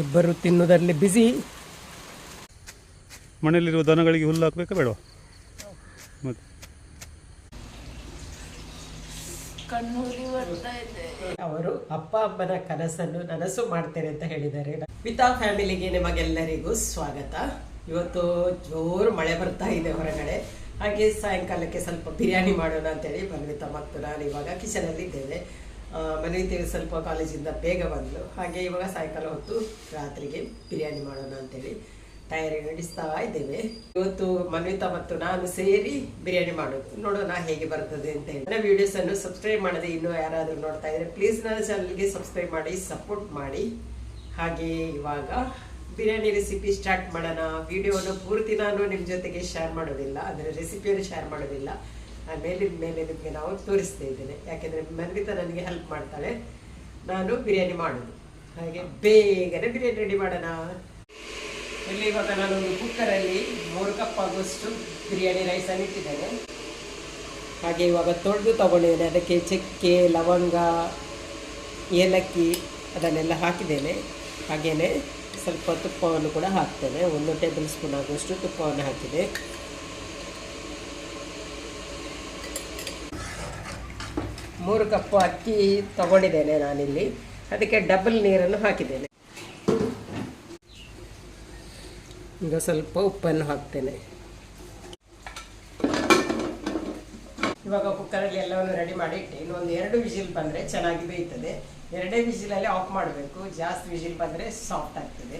ಇಬ್ಬರು ತಿನ್ನುವುದರಲ್ಲಿ ಬಿಸಿ ಮನೆಯಲ್ಲಿರುವ ದನಗಳಿಗೆ ಹುಲ್ಲು ಹಾಕಬೇಕಾ ಬೇಡ ಮತ್ತೆ? ಅವರು ಅಪ್ಪ ಅಮ್ಮನ ಕನಸನ್ನು ನನಸು ಮಾಡ್ತೇನೆ ಅಂತ ಹೇಳಿದ್ದಾರೆ. ಪಿತಾ ಫ್ಯಾಮಿಲಿಗೆ ನಿಮಗೆಲ್ಲರಿಗೂ ಸ್ವಾಗತ. ಇವತ್ತು ಜೋರು ಮಳೆ ಬರ್ತಾ ಇದೆ ಹೊರಗಡೆ. ಹಾಗೆ ಸಾಯಂಕಾಲಕ್ಕೆ ಸ್ವಲ್ಪ ಬಿರಿಯಾನಿ ಮಾಡೋಣ ಅಂತೇಳಿ ಬಂದ್ವಿ. ಮತ್ತು ನಾನು ಇವಾಗ ಕಿಚನಲ್ಲಿ ಇದ್ದೇವೆ ಆ, ಮನ್ವಿತಿಗೆ ಸ್ವಲ್ಪ ಕಾಲೇಜಿಂದ ಬೇಗ ಬಂದಳು ಹಾಗೆ ಇವಾಗ ಸಾಯಂಕಾಲ ಹೊತ್ತು ರಾತ್ರಿಗೆ ಬಿರಿಯಾನಿ ಮಾಡೋಣ ಅಂತೇಳಿ ತಯಾರಿ ನಡೆಸ್ತಾ ಇದ್ದೇವೆ. ಇವತ್ತು ಮನ್ವಿತಾ ಮತ್ತು ನಾನು ಸೇರಿ ಬಿರಿಯಾನಿ ಮಾಡೋದು. ನೋಡೋಣ ಹೇಗೆ ಬರ್ತದೆ ಅಂತ ಹೇಳಿ. ನನ್ನ ವಿಡಿಯೋಸ್ ಅನ್ನು ಸಬ್ಸ್ಕ್ರೈಬ್ ಮಾಡದೆ ಇನ್ನೂ ಯಾರಾದರೂ ನೋಡ್ತಾ ಇದ್ರೆ ಪ್ಲೀಸ್ ನನ್ನ ಚಾನಲ್ಗೆ ಸಬ್ಸ್ಕ್ರೈಬ್ ಮಾಡಿ ಸಪೋರ್ಟ್ ಮಾಡಿ. ಹಾಗೆ ಇವಾಗ ಬಿರಿಯಾನಿ ರೆಸಿಪಿ ಸ್ಟಾರ್ಟ್ ಮಾಡೋಣ. ವಿಡಿಯೋವನ್ನು ಪೂರ್ತಿ ನಾನು ನಿಮ್ಮ ಜೊತೆಗೆ ಶೇರ್ ಮಾಡೋದಿಲ್ಲ. ಅಂದರೆ ರೆಸಿಪಿಯನ್ನು ಶೇರ್ ಮಾಡೋದಿಲ್ಲ. ನಾನು ಮೇಲಿನ ಮೇಲೆ ನಿಮಗೆ ನಾವು ತೋರಿಸ್ತಾ ಇದ್ದೇನೆ. ಯಾಕೆಂದರೆ ಮನ್ವಿತ ನನಗೆ ಹೆಲ್ಪ್ ಮಾಡ್ತಾಳೆ. ನಾನು ಬಿರಿಯಾನಿ ಮಾಡೋದು. ಹಾಗೆ ಬೇಗನೆ ಬಿರಿಯಾನಿ ರೆಡಿ ಮಾಡೋಣ. ಇಲ್ಲಿ ಇವಾಗ ನಾನೊಂದು ಕುಕ್ಕರಲ್ಲಿ ಮೂರು ಕಪ್ ಆಗುವಷ್ಟು ಬಿರಿಯಾನಿ ರೈಸನ್ನು ಇಟ್ಟಿದ್ದೇನೆ. ಹಾಗೆ ಇವಾಗ ತೊಳೆದು ತಗೊಂಡಿದ್ದೇನೆ. ಅದಕ್ಕೆ ಚಕ್ಕೆ ಲವಂಗ ಏಲಕ್ಕಿ ಅದನ್ನೆಲ್ಲ ಹಾಕಿದ್ದೇನೆ. ಹಾಗೆಯೇ ಸ್ವಲ್ಪ ತುಪ್ಪವನ್ನು ಕೂಡ ಹಾಕ್ತೇನೆ. ಒಂದು ಟೇಬಲ್ ಸ್ಪೂನ್ ಆಗುವಷ್ಟು ತುಪ್ಪವನ್ನು ಹಾಕಿದೆ. ಮೂರು ಕಪ್ಪು ಅಕ್ಕಿ ತಗೊಂಡಿದ್ದೇನೆ ನಾನಿಲ್ಲಿ. ಅದಕ್ಕೆ ಡಬಲ್ ನೀರನ್ನು ಹಾಕಿದ್ದೇನೆ. ಈಗ ಸ್ವಲ್ಪ ಉಪ್ಪನ್ನು ಹಾಕ್ತೇನೆ. ಇವಾಗ ಕುಕ್ಕರಲ್ಲಿ ಎಲ್ಲವನ್ನು ರೆಡಿ ಮಾಡಿ ಇಟ್ಟೆ ಇನ್ನೊಂದು ಎರಡು ವಿಜಿಲ್ ಬಂದರೆ ಚೆನ್ನಾಗಿ ಬೇಯ್ತದೆ. ಎರಡೇ ವಿಜಿಲಲ್ಲಿ ಆಫ್ ಮಾಡಬೇಕು. ಜಾಸ್ತಿ ವಿಜಿಲ್ ಬಂದರೆ ಸಾಫ್ಟ್ ಆಗ್ತದೆ.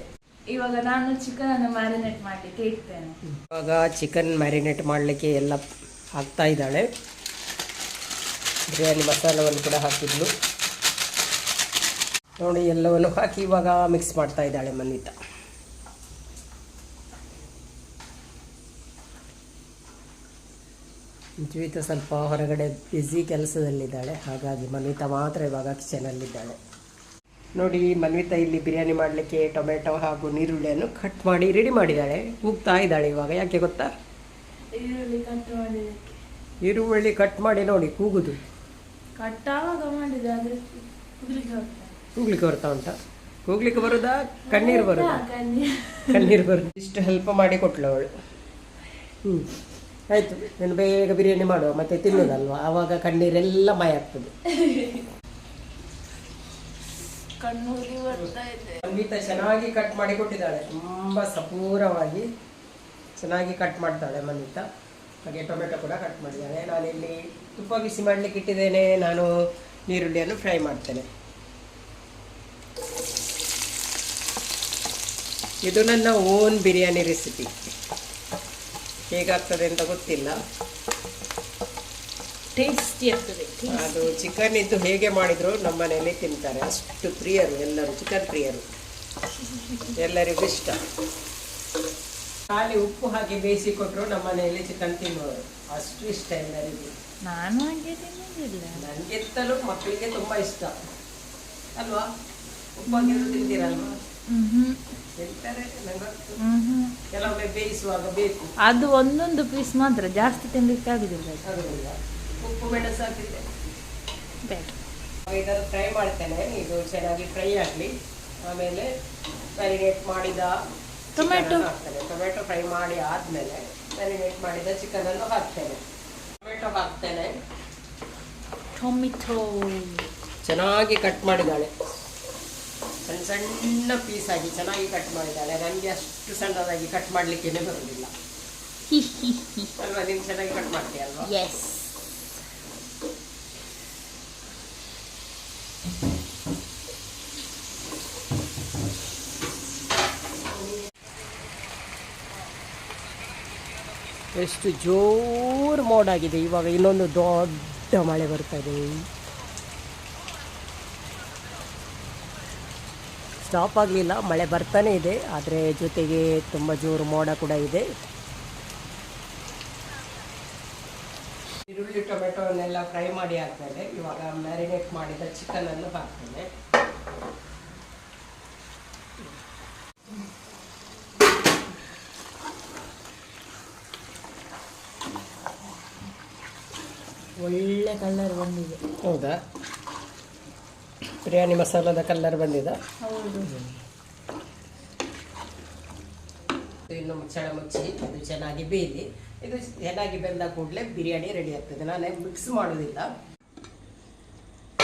ಇವಾಗ ನಾನು ಚಿಕನ್ ಅನ್ನು ಮ್ಯಾರಿನೇಟ್ ಮಾಡಲಿಕ್ಕೆ ಇಡ್ತೇನೆ. ಇವಾಗ ಚಿಕನ್ ಮ್ಯಾರಿನೇಟ್ ಮಾಡಲಿಕ್ಕೆ ಎಲ್ಲ ಹಾಕ್ತಾ ಇದ್ದಾಳೆ. ಬಿರಿಯಾನಿ ಮಸಾಲವನ್ನು ಕೂಡ ಹಾಕಿದ್ಲು. ನೋಡಿ ಎಲ್ಲವನ್ನು ಹಾಕಿ ಇವಾಗ ಮಿಕ್ಸ್ ಮಾಡ್ತಾ ಇದ್ದಾಳೆ ಮನ್ವಿತಾ ಜೀವಿತ ಸ್ವಲ್ಪ ಹೊರಗಡೆ ಬ್ಯುಸಿ ಕೆಲಸದಲ್ಲಿದ್ದಾಳೆ. ಹಾಗಾಗಿ ಮನ್ವಿತಾ ಮಾತ್ರ ಇವಾಗ ಕಿಚನಲ್ಲಿದ್ದಾಳೆ ನೋಡಿ ಮನ್ವಿತಾ ಇಲ್ಲಿ ಬಿರಿಯಾನಿ ಮಾಡಲಿಕ್ಕೆ ಟೊಮೆಟೊ ಹಾಗೂ ನೀರುಳ್ಳಿಯನ್ನು ಕಟ್ ಮಾಡಿ ರೆಡಿ ಮಾಡಿದ್ದಾಳೆ. ಕೂಗ್ತಾ ಇದ್ದಾಳೆ ಇವಾಗ. ಯಾಕೆ ಗೊತ್ತಾ? ಈರುಳ್ಳಿ ಕಟ್ ಮಾಡಿ ನೋಡಿ ಕೂಗುದು. ಮಾಡಿದೆ ಆದ್ರೆ ಕುಗ್ಲಿಕ್ಕೆ ಕೂಗ್ಲಿಕ್ಕೆ ಬರ್ತಾ ಉಂಟಾ? ಕೂಗ್ಲಿಕ್ಕೆ ಬರುದಾ? ಕಣ್ಣೀರು ಬರುದಾ? ಕಣ್ಣೀರು. ಬರುದು? ಇಷ್ಟು ಹೆಲ್ಪ್ ಮಾಡಿ ಕೊಟ್ಲು ಅವಳು. ಹ್ಮ್. ಆಯ್ತು ನಾನು ಬೇಗ ಬಿರಿಯಾನಿ ಮಾಡುವ ಮತ್ತೆ ತಿನ್ನೋದಲ್ವಾ? ಆವಾಗ ಕಣ್ಣೀರೆಲ್ಲ ಮಾಯ ಆಗ್ತದೆ. ಸಂಗೀತ ಚೆನ್ನಾಗಿ ಕಟ್ ಮಾಡಿ ಕೊಟ್ಟಿದ್ದಾಳೆ. ತುಂಬಾ ಸಪೂರವಾಗಿ ಚೆನ್ನಾಗಿ ಕಟ್ ಮಾಡ್ತಾಳೆ ಮನಿತಾ. ಹಾಗೆ ಟೊಮೆಟೊ ಕೂಡ ಕಟ್ ಮಾಡಿದ್ದಾಳೆ. ನಾನಿಲ್ಲಿ ತುಪ್ಪ ಬಿಸಿ ಮಾಡಲಿಕ್ಕೆ ಇಟ್ಟಿದ್ದೇನೆ. ನಾನು ನೀರುಳ್ಳಿಯನ್ನು ಫ್ರೈ ಮಾಡ್ತೇನೆ. ಇದು ನನ್ನ ಓನ್ ಬಿರಿಯಾನಿ ರೆಸಿಪಿ. ಹೇಗಾಗ್ತದೆ ಅಂತ ಗೊತ್ತಿಲ್ಲ. ಟೇಸ್ಟಿ ಆಗ್ತದೆ ಅದು ಚಿಕನ್ ಇದ್ದು ಹೇಗೆ ಮಾಡಿದ್ರು ನಮ್ಮ ಮನೆಯಲ್ಲಿ ತಿಂತಾರೆ. ಅಷ್ಟು ಪ್ರಿಯರು ಎಲ್ಲರೂ ಚಿಕನ್ ಪ್ರಿಯರು. ಎಲ್ಲರಿಗೂ ಇಷ್ಟ. ಖಾಲಿ ಉಪ್ಪು ಹಾಕಿ ಬೇಯಿಸಿ ಕೊಟ್ಟರು ನಮ್ಮ ಮನೆಯಲ್ಲಿ ಚಿಕನ್ ತಿನ್ನುವರು ಅಷ್ಟು ಇಷ್ಟ ಎಲ್ಲರಿಗೂ. ನಾನು ಹಾಗೆ ತಿನ್ನೋದಿಲ್ಲ. ನನಗೆತ್ತಲೂ ಮಕ್ಕಳಿಗೆ ತುಂಬ ಇಷ್ಟ. ಅಲ್ವಾ? ಉಪ್ಪು ಹಾಕಿದ್ರು ತಿಂತೀರಲ್ವಾ. ಕೆಲವೊಮ್ಮೆ ಬೇಯಿಸುವಾಗ ಬೇಕು. ಅದು ಒಂದೊಂದು ಪೀಸ್ ಮಾತ್ರ ಜಾಸ್ತಿ ತಿನ್ಲಿಕ್ಕೆ ಆಗುದಿಲ್ಲ ಅದು. ಅದರಿಂದ ಉಪ್ಪು ಮೆಣಸು ಹಾಕಿದ್ದೆ. ಬೇಡ. ಇದನ್ನು ಫ್ರೈ ಮಾಡ್ತೇನೆ. ಇದು ಚೆನ್ನಾಗಿ ಫ್ರೈ ಆಗಲಿ. ಆಮೇಲೆ ಮ್ಯಾರಿನೇಟ್ ಮಾಡಿದ ಟೊಮೆಟೊ? ಹಾಕ್ತೇನೆ. ಟೊಮೆಟೊ ಫ್ರೈ ಮಾಡಿ ಆದಮೇಲೆ ಮ್ಯಾರಿನೇಟ್ ಮಾಡಿದ ಚಿಕನನ್ನು ಹಾಕ್ತೇನೆ. ಟೊಮೆಟೊ ಹಾಕ್ತೇನೆ ಟೊಮಿಟೊ. ಚೆನ್ನಾಗಿ ಕಟ್ ಮಾಡಿದ್ದಾಳೆ. ಸಣ್ಣ ಸಣ್ಣ ಪೀಸ್ ಆಗಿ ಚೆನ್ನಾಗಿ ಕಟ್ ಮಾಡಿದ್ದಾಳೆ. ನನಗೆ ಅಷ್ಟು ಸಣ್ಣದಾಗಿ ಕಟ್ ಮಾಡಲಿಕ್ಕೇನೆ ಬರೋದಿಲ್ಲ. ಹಿ ಹಿ ಹಿ. ಅಲ್ವಾ? ನೀನು ಚೆನ್ನಾಗಿ ಕಟ್ ಮಾಡ್ತೀಯ ಅಲ್ವಾ ಎಸ್ ಎಷ್ಟು ಜೋರು ಮೋಡಾಗಿದೆ ಇವಾಗ ಇನ್ನೊಂದು ದೊಡ್ಡ ಮಳೆ ಬರ್ತಾ ಇದೆ. ಸ್ಟಾಪ್ ಆಗಲಿಲ್ಲ. ಮಳೆ ಬರ್ತಾನೆ ಇದೆ. ಆದರೆ ಜೊತೆಗೆ ತುಂಬ ಜೋರು ಮೋಡ ಕೂಡ ಇದೆ. ಈರುಳ್ಳಿ ಟೊಮೆಟೊವನ್ನೆಲ್ಲ ಫ್ರೈ ಮಾಡಿ ಹಾಕ್ತೇನೆ ಇವಾಗ ಮ್ಯಾರಿನೇಟ್ ಮಾಡಿದ ಚಿಕನನ್ನು ಹಾಕ್ತೇನೆ. ಒಳ್ಳೆ ಕಲರ್ ಬಂದಿದೆ. ಹೌದಾ? ಬಿರಿಯಾನಿ ಮಸಾಲದ ಕಲ್ಲರ್ ಬಂದಿದೆ? ಹೌದು. ಇನ್ನು ಮುಚ್ಚಳ ಮುಚ್ಚಿ ಇದು ಚೆನ್ನಾಗಿ ಬೇಯಲಿ ಇದು ಚೆನ್ನಾಗಿ ಬೆಂದ ಕೂಡಲೇ ಬಿರಿಯಾನಿ ರೆಡಿ ಆಗ್ತದೆ. ನಾನು ಮಿಕ್ಸ್ ಮಾಡೋದಿಲ್ಲ.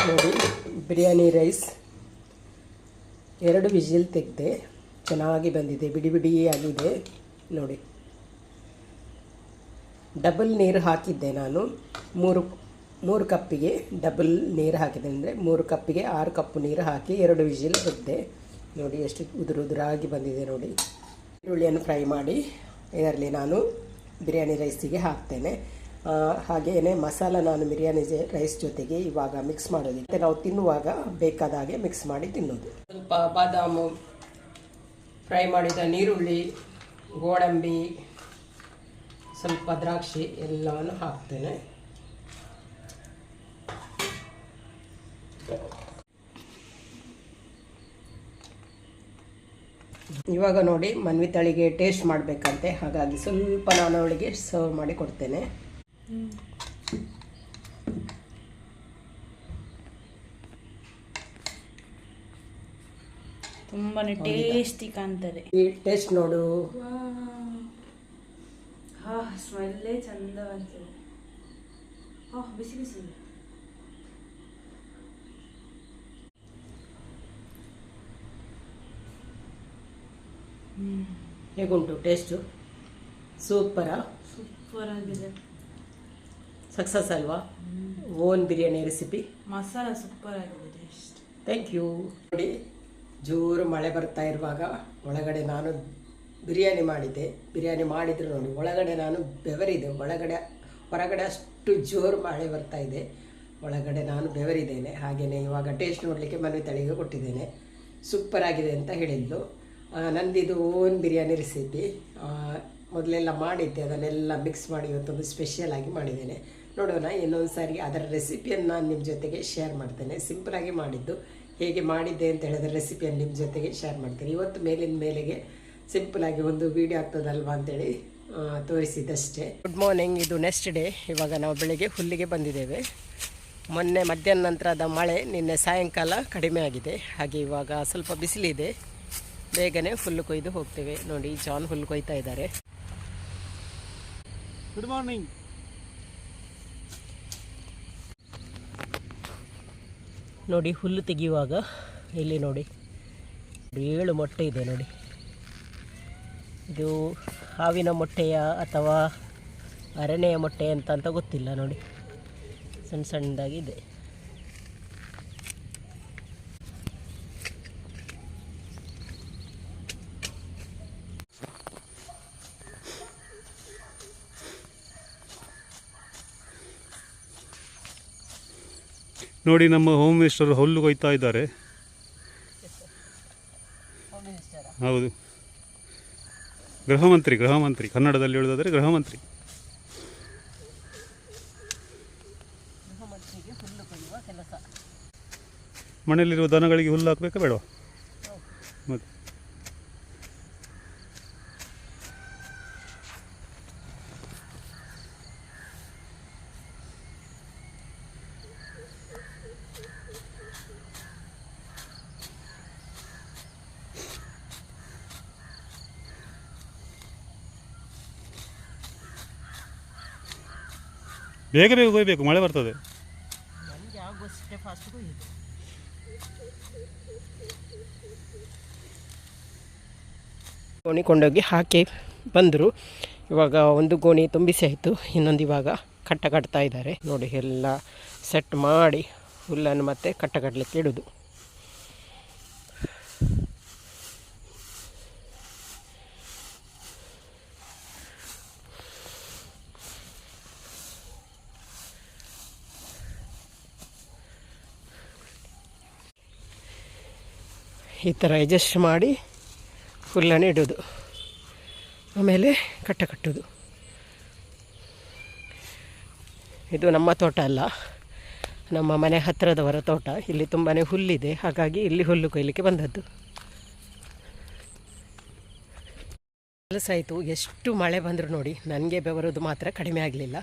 ನೋಡಿ ಬಿರಿಯಾನಿ ರೈಸ್ ಎರಡು ವಿಜಿಲ್ ತೆಗೆದೆ ಚೆನ್ನಾಗಿ ಬಂದಿದೆ ಬಿಡಿ ಬಿಡಿ ಆಗಿದೆ. ನೋಡಿ ಡಬಲ್ ನೀರು ಹಾಕಿದ್ದೆ ನಾನು. ಮೂರು ಮೂರು ಕಪ್ಪಿಗೆ ಡಬಲ್ ನೀರು ಹಾಕಿದೆ ಅಂದರೆ ಮೂರು ಕಪ್ಪಿಗೆ ಆರು ಕಪ್ಪು ನೀರು ಹಾಕಿ ಎರಡು ವಿಜಿಲ್ ತೆಗೆದೆ ನೋಡಿ ಎಷ್ಟು ಉದುರು ಉದುರಾಗಿ ಬಂದಿದೆ ನೋಡಿ. ಈರುಳ್ಳಿಯನ್ನು ಫ್ರೈ ಮಾಡಿ ಇದರಲ್ಲಿ ನಾನು ಬಿರಿಯಾನಿ ರೈಸಿಗೆ ಹಾಕ್ತೇನೆ. ಹಾಗೆಯೇ ಮಸಾಲ ನಾನು ಬಿರಿಯಾನಿ ರೈಸ್ ಜೊತೆಗೆ ಇವಾಗ ಮಿಕ್ಸ್ ಮಾಡೋದಿತ್ತು ನಾವು ತಿನ್ನುವಾಗ ಬೇಕಾದ ಹಾಗೆ ಮಿಕ್ಸ್ ಮಾಡಿ ತಿನ್ನೋದು ಸ್ವಲ್ಪ ಬಾದಾಮು, ಫ್ರೈ ಮಾಡಿದ ನೀರುಳ್ಳಿ, ಗೋಡಂಬಿ, ಸ್ವಲ್ಪ ದ್ರಾಕ್ಷಿ ಎಲ್ಲವನ್ನು ಹಾಕ್ತೇನೆ. ಇವಾಗ ನೋಡಿ ಮನ್ವಿ ತಳಿಗೆ ಟೇಸ್ಟ್ ಮಾಡಬೇಕಂತೆ. ಹಾಗಾಗಿ ಸ್ವಲ್ಪ ನಾನು ಅವಳಿಗೆ ಸರ್ವ್ ಮಾಡಿ ಕೊಡ್ತೇನೆ. ತುಂಬಾನೇ ಟೇಸ್ಟಿ ಕಾಣ್ತದೆ. ಈ ಟೇಸ್ಟ್ ನೋಡು. ಹಾ ಸ್ಮೆಲ್ಲೇ ಚಂದ ಬರ್ತದೆ ಹಾ ಬಿಸಿ ಬಿಸಿ ಹೇಗುಂಟು? ಟೇಸ್ಟು? ಸೂಪರಾ? ಸೂಪರ್ ಆಗಿದೆ ಸಕ್ಸಸ್ ಅಲ್ವಾ? Own biryani recipe? Masala super ಆಗಿದೆ ಟೇಸ್ಟ್ ಥ್ಯಾಂಕ್ ಯು. ನೋಡಿ ಜೋರು ಮಳೆ ಬರ್ತಾ ಇರುವಾಗ ಒಳಗಡೆ ನಾನು ಬಿರಿಯಾನಿ ಮಾಡಿದ್ದೆ. ಬಿರಿಯಾನಿ ಮಾಡಿದ್ರು ನೋಡಿ ಒಳಗಡೆ ನಾನು ಬೆವರಿದೆ. ಒಳಗಡೆ ಹೊರಗಡೆ ಅಷ್ಟು ಜೋರು ಮಳೆ ಬರ್ತಾ ಇದೆ. ಒಳಗಡೆ ನಾನು ಬೆವರಿದ್ದೇನೆ. ಹಾಗೆಯೇ ಇವಾಗ ಟೇಸ್ಟ್ ನೋಡಲಿಕ್ಕೆ ಮನೆ ತಳಿಗೆ ಕೊಟ್ಟಿದ್ದೇನೆ. ಸೂಪರ್ ಆಗಿದೆ ಅಂತ ಹೇಳಿದ್ಲು. ಆ, ನಂದಿದು ಓನ್ ಬಿರಿಯಾನಿ ರೆಸಿಪಿ ಮೊದಲೆಲ್ಲ ಮಾಡಿದ್ದೆ ಅದನ್ನೆಲ್ಲ ಮಿಕ್ಸ್ ಮಾಡಿ ಇವತ್ತೊಂದು ಸ್ಪೆಷಲ್ ಆಗಿ ಮಾಡಿದ್ದೇನೆ. ನೋಡೋಣ ಇನ್ನೊಂದು ಸಾರಿ ಅದರ ರೆಸಿಪಿಯನ್ನು ನಾನು ನಿಮ್ಮ ಜೊತೆಗೆ ಶೇರ್ ಮಾಡ್ತೇನೆ. ಸಿಂಪಲಾಗಿ ಮಾಡಿದ್ದು. ಹೇಗೆ ಮಾಡಿದ್ದೆ ಅಂತ ಹೇಳಿದ್ರೆ ರೆಸಿಪಿಯನ್ನು ನಿಮ್ಮ ಜೊತೆಗೆ ಶೇರ್ ಮಾಡ್ತೇನೆ. ಇವತ್ತು ಮೇಲಿನ ಮೇಲೆಗೆ ಸಿಂಪಲಾಗಿ ಒಂದು ವಿಡಿಯೋ ಆಗ್ತದಲ್ವಾ ಅಂತೇಳಿ ಆ, ತೋರಿಸಿದ್ದಷ್ಟೇ. ಗುಡ್ ಮಾರ್ನಿಂಗ್ ಇದು ನೆಕ್ಸ್ಟ್ ಡೇ ಇವಾಗ ನಾವು ಬೆಳಿಗ್ಗೆ ಹುಲ್ಲಿಗೆ ಬಂದಿದ್ದೇವೆ. ಮೊನ್ನೆ ಮಧ್ಯಾಹ್ನ ನಂತರದ ಮಳೆ ನಿನ್ನೆ ಸಾಯಂಕಾಲ ಕಡಿಮೆ ಆಗಿದೆ. ಹಾಗೆ ಇವಾಗ ಸ್ವಲ್ಪ ಬಿಸಿಲಿದೆ. ಬೇಗನೆ ಹುಲ್ಲು ಕೊಯ್ದು ಹೋಗ್ತೇವೆ. ನೋಡಿ ಜಾನ್ ಹುಲ್ಲು ಕೊಯ್ತಾ ಇದ್ದಾರೆ. ಗುಡ್ ಮಾರ್ನಿಂಗ್ ನೋಡಿ ಹುಲ್ಲು ತೆಗೆಯುವಾಗ ಇಲ್ಲಿ ನೋಡಿ ಏಳು ಮೊಟ್ಟೆ ಇದೆ ನೋಡಿ. ಇದು ಹಾವಿನ ಮೊಟ್ಟೆಯ ಅಥವಾ ಅರಣ್ಯ ಮೊಟ್ಟೆ ಅಂತ ಅಂತ ಗೊತ್ತಿಲ್ಲ ನೋಡಿ. ಸಣ್ಣ ಸಣ್ಣದಾಗಿದೆ. ನೋಡಿ ನಮ್ಮ ಹೋಮ್ ಮಿನಿಸ್ಟರ್ ಹುಲ್ಲು ಕೊಯ್ತಾ ಇದ್ದಾರೆ. ಹೌದು ಗೃಹ ಮಂತ್ರಿ ಗೃಹ ಮಂತ್ರಿ ಕನ್ನಡದಲ್ಲಿ ಹೇಳೋದಾದರೆ ಗೃಹ ಮಂತ್ರಿ ಹುಲ್ಲು ಕೊಯ್ಯುವ ಕೆಲಸ. ಮನೆಯಲ್ಲಿರುವ ದನಗಳಿಗೆ ಹುಲ್ಲು ಹಾಕಬೇಕಾ ಬೇಡವಾ? ಮತ್ತೆ. ಬೇಗ ಬೇಗ ಕೊಯ್ಬೇಕು ಮಳೆ ಬರ್ತದೆ. ಗೋಣಿ ಕೊಂಡೋಗಿ ಹಾಕಿ ಬಂದರು. ಇವಾಗ ಒಂದು ಗೋಣಿ ತುಂಬಿಸಿ ಆಯಿತು ಇನ್ನೊಂದು ಇವಾಗ ಕಟ್ಟ ಕಟ್ತಾ ಇದ್ದಾರೆ. ನೋಡಿ ಎಲ್ಲ ಸೆಟ್ ಮಾಡಿ ಹುಲ್ಲನ್ನು ಮತ್ತೆ ಕಟ್ಟ ಕಟ್ಟಲಿಕ್ಕೆ ಇಡೋದು. ಈ ಥರ ಅಡ್ಜಸ್ಟ್ ಮಾಡಿ ಹುಲ್ಲನ್ನು ಇಡೋದು. ಆಮೇಲೆ ಕಟ್ಟ ಕಟ್ಟೋದು. ಇದು ನಮ್ಮ ತೋಟ ಅಲ್ಲ. ನಮ್ಮ ಮನೆ ಹತ್ತಿರದವರ ತೋಟ. ಇಲ್ಲಿ ತುಂಬಾ ಹುಲ್ಲಿದೆ. ಹಾಗಾಗಿ ಇಲ್ಲಿ ಹುಲ್ಲು ಕೊಯ್ಲಿಕ್ಕೆ ಬಂದದ್ದು. ಕೆಲಸ ಆಯಿತು. ಎಷ್ಟು ಮಳೆ ಬಂದರೂ ನೋಡಿ ನನಗೆ ಬೆವರೋದು ಮಾತ್ರ ಕಡಿಮೆ ಆಗಲಿಲ್ಲ.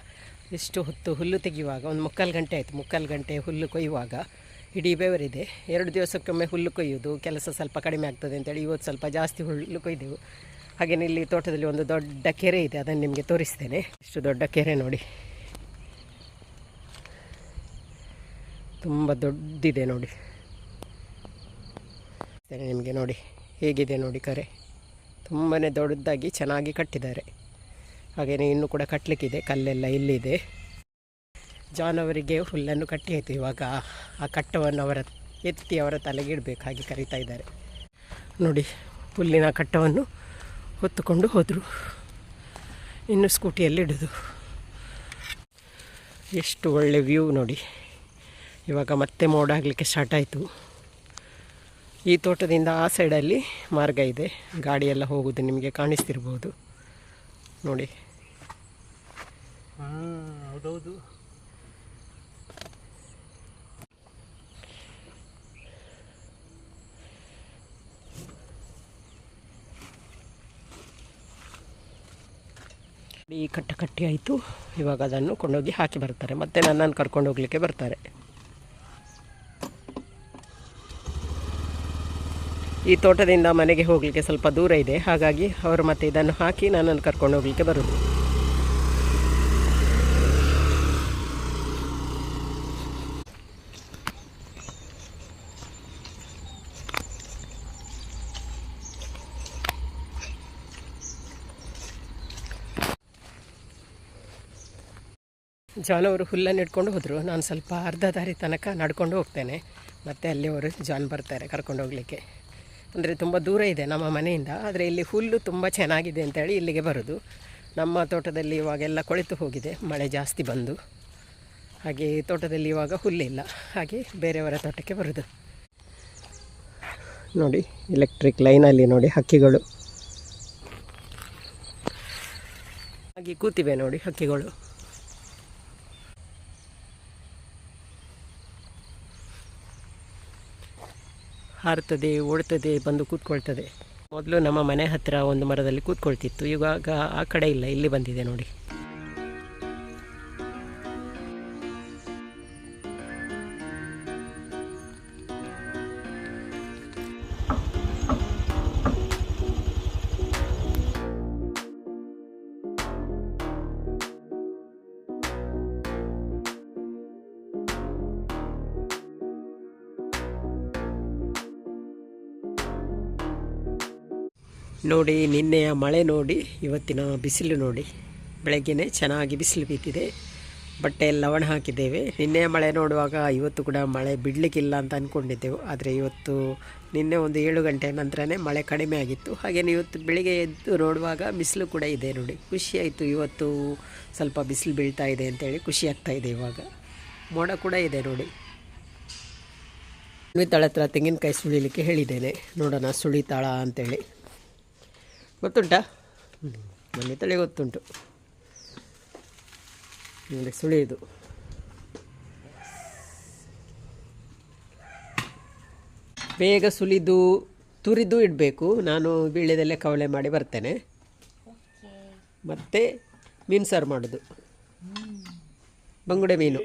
ಎಷ್ಟು ಹೊತ್ತು ಹುಲ್ಲು ತೆಗೆಯುವಾಗ, ಒಂದು ಮುಕ್ಕಾಲು ಗಂಟೆ ಆಯಿತು. ಮುಕ್ಕಾಲು ಗಂಟೆ ಹುಲ್ಲು ಕೊಯ್ಯುವಾಗ. ಇಡೀ ಬೆವರಿದೆ. ಎರಡು ದಿವಸಕ್ಕೊಮ್ಮೆ ಹುಲ್ಲು ಕೊಯ್ಯೋದು ಕೆಲಸ ಸ್ವಲ್ಪ ಕಡಿಮೆ ಆಗ್ತದೆ ಅಂತೇಳಿ ಇವತ್ತು ಸ್ವಲ್ಪ ಜಾಸ್ತಿ ಹುಲ್ಲು ಕೊಯ್ದೆವು. ಹಾಗೆಯೇ ಇಲ್ಲಿ ತೋಟದಲ್ಲಿ ಒಂದು ದೊಡ್ಡ ಕೆರೆ ಇದೆ, ಅದನ್ನು ನಿಮಗೆ ತೋರಿಸ್ತೇನೆ. ಇಷ್ಟು ದೊಡ್ಡ ಕೆರೆ ನೋಡಿ. ತುಂಬ ದೊಡ್ಡದಿದೆ ನೋಡಿ. ನಿಮಗೆ ನೋಡಿ, ಹೇಗಿದೆ ನೋಡಿ ಕರೆ. ತುಂಬಾ ದೊಡ್ಡದಾಗಿ ಚೆನ್ನಾಗಿ ಕಟ್ಟಿದ್ದಾರೆ. ಹಾಗೆಯೇ ಇನ್ನೂ ಕೂಡ ಕಟ್ಟಲಿಕ್ಕಿದೆ ಕಲ್ಲೆಲ್ಲ ಇಲ್ಲಿದೆ. ಜಾನ್ ಅವರಿಗೆ ಹುಲ್ಲನ್ನು ಕಟ್ಟಿ ಆಯಿತು. ಇವಾಗ ಆ ಕಟ್ಟವನ್ನು ಅವರ ಎತ್ತಿ ಅವರ ತಲೆಗೆ ಇಡಬೇಕಾಗಿ ಕರೀತಾ ಇದ್ದಾರೆ. ನೋಡಿ, ಹುಲ್ಲಿನ ಕಟ್ಟವನ್ನು ಹೊತ್ತುಕೊಂಡು ಹೋದರು. ಇನ್ನು ಸ್ಕೂಟಿಯಲ್ಲಿ ಇಡೋದು. ಎಷ್ಟು ಒಳ್ಳೆ ವ್ಯೂ ನೋಡಿ. ಇವಾಗ ಮತ್ತೆ ಮೋಡ ಆಗಲಿಕ್ಕೆ ಸ್ಟಾರ್ಟ್ ಆಯಿತು. ಈ ತೋಟದಿಂದ ಆ ಸೈಡಲ್ಲಿ ಮಾರ್ಗ ಇದೆ. ಗಾಡಿಯೆಲ್ಲ ಹೋಗೋದು ನಿಮಗೆ ಕಾಣಿಸ್ತಿರ್ಬೋದು. ನೋಡಿ. ಹೌದೌದು. ಈ ಕಟ್ಟ ಕಟ್ಟಿ ಆಯಿತು. ಇವಾಗ ಅದನ್ನು ಕೊಂಡೋಗಿ ಹಾಕಿ ಬರ್ತಾರೆ. ಮತ್ತೆ ನನ್ನನ್ನು ಕರ್ಕೊಂಡು ಹೋಗ್ಲಿಕ್ಕೆ ಬರ್ತಾರೆ. ಈ ತೋಟದಿಂದ ಮನೆಗೆ ಹೋಗಲಿಕ್ಕೆ ಸ್ವಲ್ಪ ದೂರ ಇದೆ. ಹಾಗಾಗಿ ಅವರು ಮತ್ತೆ ಇದನ್ನು ಹಾಕಿ ನನ್ನನ್ನು ಕರ್ಕೊಂಡು ಹೋಗ್ಲಿಕ್ಕೆ ಬರೋದು. ಜಾನ್ ಅವರು ಹುಲ್ಲನ್ನು ಇಟ್ಕೊಂಡು ಹೋದರು. ನಾನು ಸ್ವಲ್ಪ ಅರ್ಧ ದಾರಿ ತನಕ ನಡ್ಕೊಂಡು ಹೋಗ್ತೇನೆ. ಮತ್ತು ಅಲ್ಲಿ ಅವರು ಜಾನ್ ಬರ್ತಾರೆ ಕರ್ಕೊಂಡು ಹೋಗಲಿಕ್ಕೆ. ಅಂದರೆ ತುಂಬ ದೂರ ಇದೆ ನಮ್ಮ ಮನೆಯಿಂದ. ಆದರೆ ಇಲ್ಲಿ ಹುಲ್ಲು ತುಂಬ ಚೆನ್ನಾಗಿದೆ ಅಂತೇಳಿ ಇಲ್ಲಿಗೆ ಬರೋದು. ನಮ್ಮ ತೋಟದಲ್ಲಿ ಇವಾಗೆಲ್ಲ ಕೊಳೆತು ಹೋಗಿದೆ. ಮಳೆ ಜಾಸ್ತಿ ಬಂದು. ಹಾಗೆ ತೋಟದಲ್ಲಿ ಇವಾಗ ಹುಲ್ಲಿಲ್ಲ. ಹಾಗೆ ಬೇರೆಯವರ ತೋಟಕ್ಕೆ ಬರೋದು. ನೋಡಿ ಎಲೆಕ್ಟ್ರಿಕ್ ಲೈನಲ್ಲಿ ನೋಡಿ ಹಕ್ಕಿಗಳು. ಹಾಗೆ ಕೂತಿವೆ ನೋಡಿ ಹಕ್ಕಿಗಳು. ಹಾರುತ್ತದೆ ಓಡ್ತದೆ ಬಂದು ಕೂತ್ಕೊಳ್ತದೆ. ಮೊದಲು ನಮ್ಮ ಮನೆ ಹತ್ತಿರ ಒಂದು ಮರದಲ್ಲಿ ಕೂತ್ಕೊಳ್ತಿತ್ತು. ಇವಾಗ ಆ ಕಡೆ ಇಲ್ಲ, ಇಲ್ಲಿ ಬಂದಿದೆ ನೋಡಿ. ನೋಡಿ, ನಿನ್ನೆಯ ಮಳೆ ನೋಡಿ, ಇವತ್ತಿನ ಬಿಸಿಲು ನೋಡಿ. ಬೆಳಗ್ಗೆ ಚೆನ್ನಾಗಿ ಬಿಸಿಲು ಬೀತಿದೆ. ಬಟ್ಟೆ ಲವಣ ಹಾಕಿದ್ದೇವೆ. ನಿನ್ನೆಯ ಮಳೆ ನೋಡುವಾಗ ಇವತ್ತು ಕೂಡ ಮಳೆ ಬಿಡಲಿಕ್ಕಿಲ್ಲ ಅಂತ ಅಂದ್ಕೊಂಡಿದ್ದೆವು ಆದರೆ ಇವತ್ತು ನಿನ್ನೆ ಒಂದು ಏಳು ಗಂಟೆ ನಂತರನೇ ಮಳೆ ಕಡಿಮೆ ಆಗಿತ್ತು. ಹಾಗೆಯೇ ಇವತ್ತು ಬೆಳಿಗ್ಗೆ ಎದ್ದು ನೋಡುವಾಗ ಬಿಸಿಲು ಕೂಡ ಇದೆ ನೋಡಿ. ಖುಷಿ ಆಯಿತು. ಇವತ್ತು ಸ್ವಲ್ಪ ಬಿಸಿಲು ಬೀಳ್ತಾ ಇದೆ ಅಂತೇಳಿ ಖುಷಿ ಆಗ್ತಾ ಇದೆ ಇವಾಗ. ಮೋಡ ಕೂಡ ಇದೆ ನೋಡಿ. ಸುಳಿತಾಳ ಹತ್ರ ತೆಂಗಿನಕಾಯಿ ಸುಳಿಲಿಕ್ಕೆ ಹೇಳಿದ್ದೇನೆ. ನೋಡೋಣ ಸುಳಿತಾಳ ಅಂತೇಳಿ. ಗೊತ್ತುಂಟಾ? ಮನೆ ತಳಿ ಗೊತ್ತುಂಟು. ನೋಡಿ ಸುಳಿಯುದು. ಬೇಗ ಸುಲಿದು, ತುರಿದು ಇಡಬೇಕು. ನಾನು ಬೀಳ್ಯದಲ್ಲೇ ಕವಳೆ ಮಾಡಿ ಬರ್ತೇನೆ. ಮತ್ತು ಮೀನು ಸಾರು ಮಾಡೋದು. ಬಂಗುಡೆ ಮೀನು.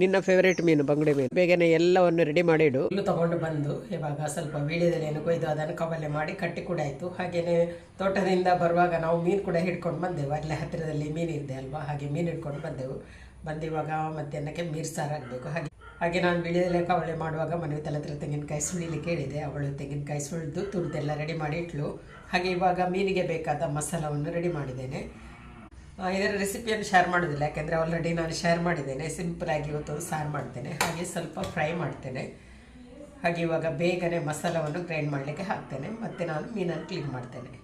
ನಿನ್ನ ಫೇವರೇಟ್ ಮೀನು, ಬಂಗಡೆ ಮೀನು. ಬೇಗನೆ ಎಲ್ಲವನ್ನು ರೆಡಿ ಮಾಡಿಡು. ಹುಲ್ಲು ತಗೊಂಡು ಬಂದು ಇವಾಗ ಸ್ವಲ್ಪ ವೀಳ್ಯದೆಲೆಯನ್ನು ಕೊಯ್ದು ಅದನ್ನು ಕವಲೆ ಮಾಡಿ ಕಟ್ಟಿ ಕೂಡ ಆಯಿತು. ಹಾಗೆಯೇ ತೋಟದಿಂದ ಬರುವಾಗ ನಾವು ಮೀನು ಕೂಡ ಹಿಡ್ಕೊಂಡು ಬಂದೆವು. ಅಲ್ಲೇ ಹತ್ತಿರದಲ್ಲಿ ಮೀನು ಇದೆ ಅಲ್ವಾ? ಹಾಗೆ ಮೀನು ಹಿಡ್ಕೊಂಡು ಬಂದೆವು. ಬಂದಿವಾಗ ಮತ್ತೆ ಮಧ್ಯಾಹ್ನಕ್ಕೆ ಮೀರ್ ಸಾರು ಆಗಬೇಕು. ಹಾಗೆ ಹಾಗೆ ನಾನು ವೀಳ್ಯದೆಲೆ ಕವಳೆ ಮಾಡುವಾಗ ಮನೆ ತಲೆ ಹತ್ರ ತೆಂಗಿನಕಾಯಿ ಸುಳಿಲಿ ಕೇಳಿದೆ. ಅವಳು ತೆಂಗಿನಕಾಯಿ ಸುಳಿದು ತುರಿದೆಲ್ಲ ರೆಡಿ ಮಾಡಿ ಇಟ್ಲು. ಹಾಗೆ ಇವಾಗ ಮೀನಿಗೆ ಬೇಕಾದ ಮಸಾಲವನ್ನು ರೆಡಿ ಮಾಡಿದ್ದೇನೆ. ಇದರ ರೆಸಿಪಿಯನ್ನು ಶೇರ್ ಮಾಡೋದಿಲ್ಲ. ಯಾಕೆಂದರೆ ಆಲ್ರೆಡಿ ನಾನು ಶೇರ್ ಮಾಡಿದ್ದೇನೆ. ಸಿಂಪಲಾಗಿ ಇವತ್ತು ಸಾರು ಮಾಡ್ತೇನೆ. ಹಾಗೆ ಸ್ವಲ್ಪ ಫ್ರೈ ಮಾಡ್ತೇನೆ. ಹಾಗೆ ಇವಾಗ ಬೇಗನೆ ಮಸಾಲವನ್ನು ಗ್ರೈಂಡ್ ಮಾಡಲಿಕ್ಕೆ ಹಾಕ್ತೇನೆ. ಮತ್ತು ನಾನು ಮೀನನ್ನು ಕ್ಲೀನ್ ಮಾಡ್ತೇನೆ.